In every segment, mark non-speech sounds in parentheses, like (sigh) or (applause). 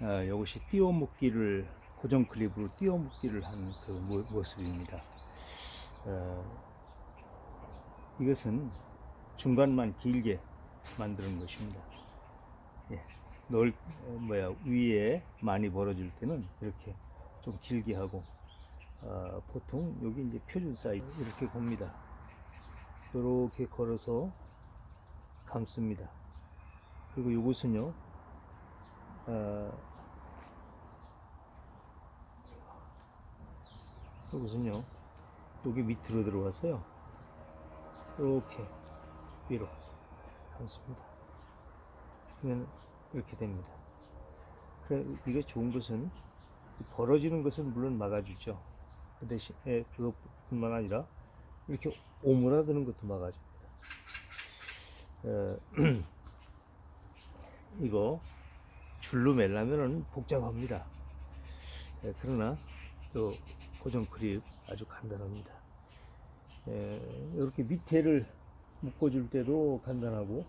어, 이것이 띄워묶기를 고정 클립으로 띄워묶기를 한 그 모습입니다. 어, 이것은 중간만 길게 만드는 것입니다. 예, 넓 어, 뭐야 위에 많이 벌어질 때는 이렇게 좀 길게 하고 어, 보통 여기 이제 표준 사이즈 이렇게 봅니다. 이렇게 걸어서 감습니다. 그리고 이것은요, 어, 이것은요, 여기 밑으로 들어가서요, 이렇게 위로 감습니다. 그러면 이렇게 됩니다. 그래, 이게 좋은 것은 벌어지는 것은 물론 막아주죠. 그 대신에 그것뿐만 아니라 이렇게 오므라드는 것도 막아줍니다. 어, (clears throat) 이거 줄로 매려면은 복잡합니다. 예, 그러나 또 고정 크립 아주 간단합니다. 예, 이렇게 밑에를 묶어줄 때도 간단하고,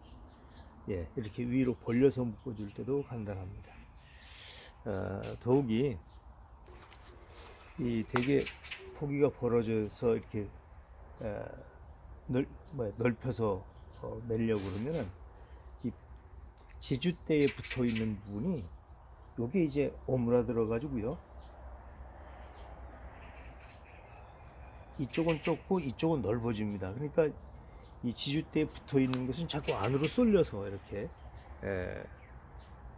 예, 이렇게 위로 벌려서 묶어줄 때도 간단합니다. 어, 더욱이 이 되게 포기가 벌어져서 이렇게 어, 넓, 뭐야, 넓혀서 어, 매려고 그러면은 이 지주대에 붙어 있는 부분이 요게 이제 오므라들어 가지고요. 이쪽은 좁고 이쪽은 넓어집니다. 그러니까 이 지주대에 붙어 있는 것은 자꾸 안으로 쏠려서 이렇게 에,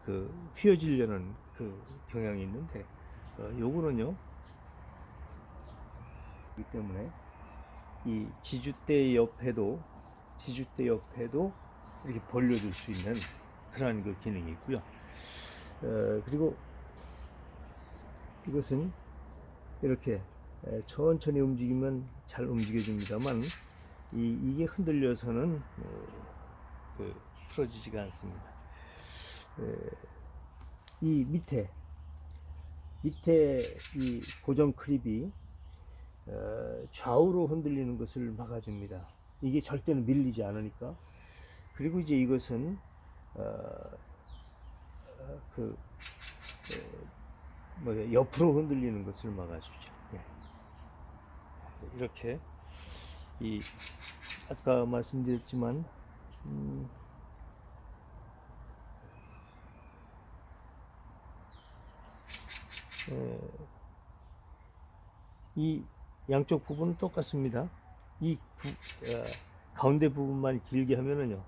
그 휘어지려는 그 경향이 있는데 어, 요거는요. 이 때문에 이 지주대 옆에도 지주대 옆에도 이렇게 벌려줄 수 있는 그러한 그 기능이 있고요. 어, 그리고 이것은 이렇게 에, 천천히 움직이면 잘 움직여줍니다만 이, 이게 흔들려서는 어, 그 풀어지지가 않습니다. 에, 이 밑에 밑에 이 고정 크립이 어, 좌우로 흔들리는 것을 막아줍니다. 이게 절대는 밀리지 않으니까. 그리고 이제 이것은 어, 어, 그 어, 뭐야 옆으로 흔들리는 것을 막아주죠. 예. 이렇게 이 아까 말씀드렸지만 음, 에, 이 양쪽 부분은 똑같습니다. 이 부, 어, 가운데 부분만 길게 하면은요,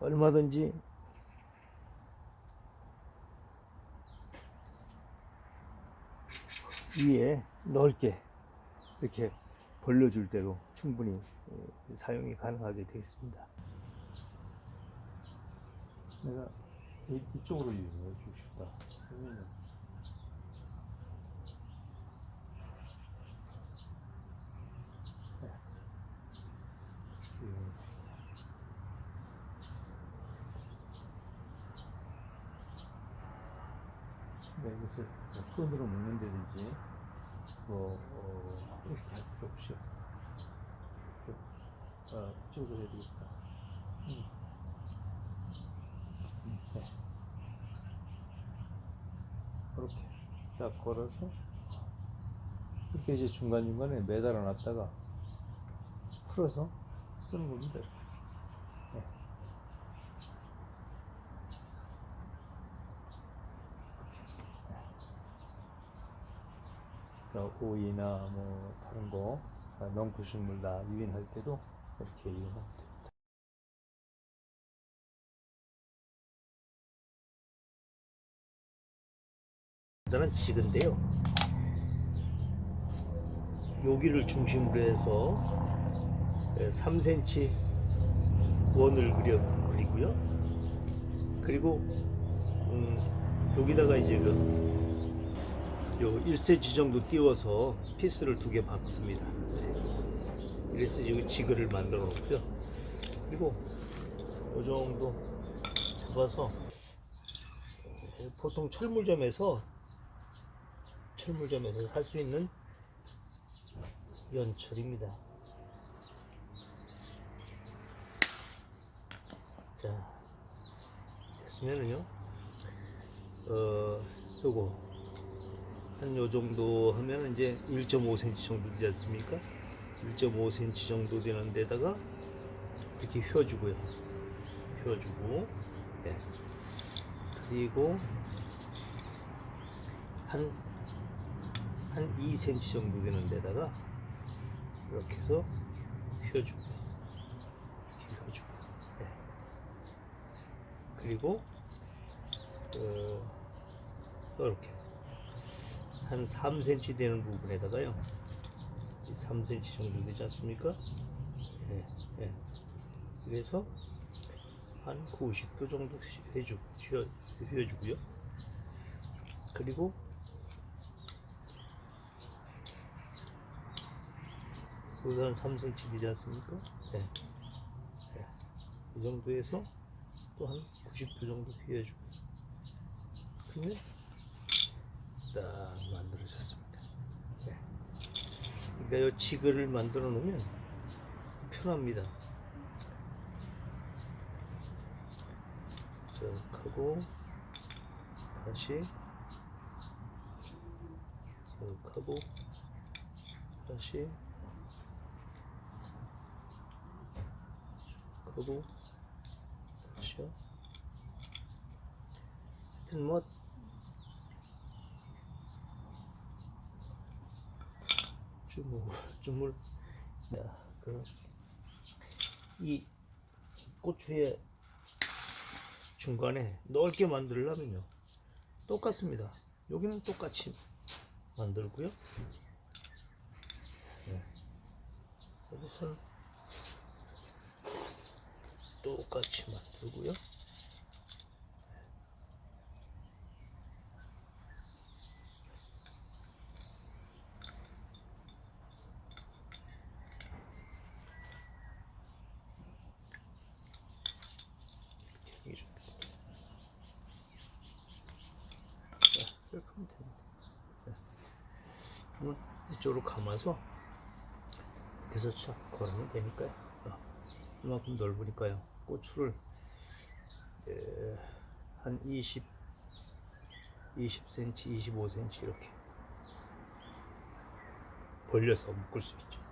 얼마든지 위에 넓게 이렇게 벌려줄 대로 충분히 어, 사용이 가능하게 되겠습니다. 내가 이, 이쪽으로 이용해 주고 싶다. 그러면은 음. 네, 이것을 끈으로 묶는다든지 뭐 어, 이렇게 할 필요 없이 어, 해야 되겠다. 음. 음, 네. 이렇게 딱 걸어서 이렇게 이제 중간중간에 매달아 놨다가 풀어서 쓰는 겁니다. 이렇게. 네. 그러니까 오이나 뭐 다른 거 농구식물 다 유인할 때도 이렇게 됩니다. 저는 지근데요. 여기를 중심으로 해서 3cm 원을 그려 그리고요. 그리고 음, 여기다가 이제 그 요 1cm 정도 띄워서 피스를 두 개 박습니다. 그래서 여기 지그를 만들어 놓고요. 그리고 이 정도 잡아서 보통 철물점에서 철물점에서 살 수 있는 연철입니다. 자, 됐으면은요. 어 요거 한 요 정도 하면 이제 1.5cm 정도 되지 않습니까? 1.5cm 정도 되는 데다가 이렇게 휘어주고요. 휘어주고, 예. 그리고 한, 한 2cm 정도 되는 데다가 이렇게 해서 휘어주고, 휘어주고, 예. 그리고, 어, 이렇게 한 3cm 되는 부분에다가요. 이 3cm 정도 되지 않습니까? 예, 예. 그래서 한 90도 정도 해주고 휘어, 휘어주고요. 그리고 한 3cm 되지 않습니까? 예. 예. 이 정도에서 또 한 90도 정도 휘어주고 그러면 딱 만들어졌습니다. 네. 그러니까 이 지그를 만들어 놓으면 편합니다. 쭉 하고 다시 쭉 하고 다시 쭉 하고 다시요. 하여튼 뭐 (laughs) 주물 주물? 야, 그, 이 고추의 중간에 넓게 만들려면요. 똑같습니다. 여기는 똑같이 만들고요. 네. 여기서는 똑같이 만들고요 이게 좀 자, 이렇게 하면 됩니다. 네. 그러면 이쪽으로 감아서 해서 착 걸으면 되니까요. 어, 이만큼 넓으니까요. 고추를 예, 한 20, 20cm, 25cm 이렇게 벌려서 묶을 수 있죠.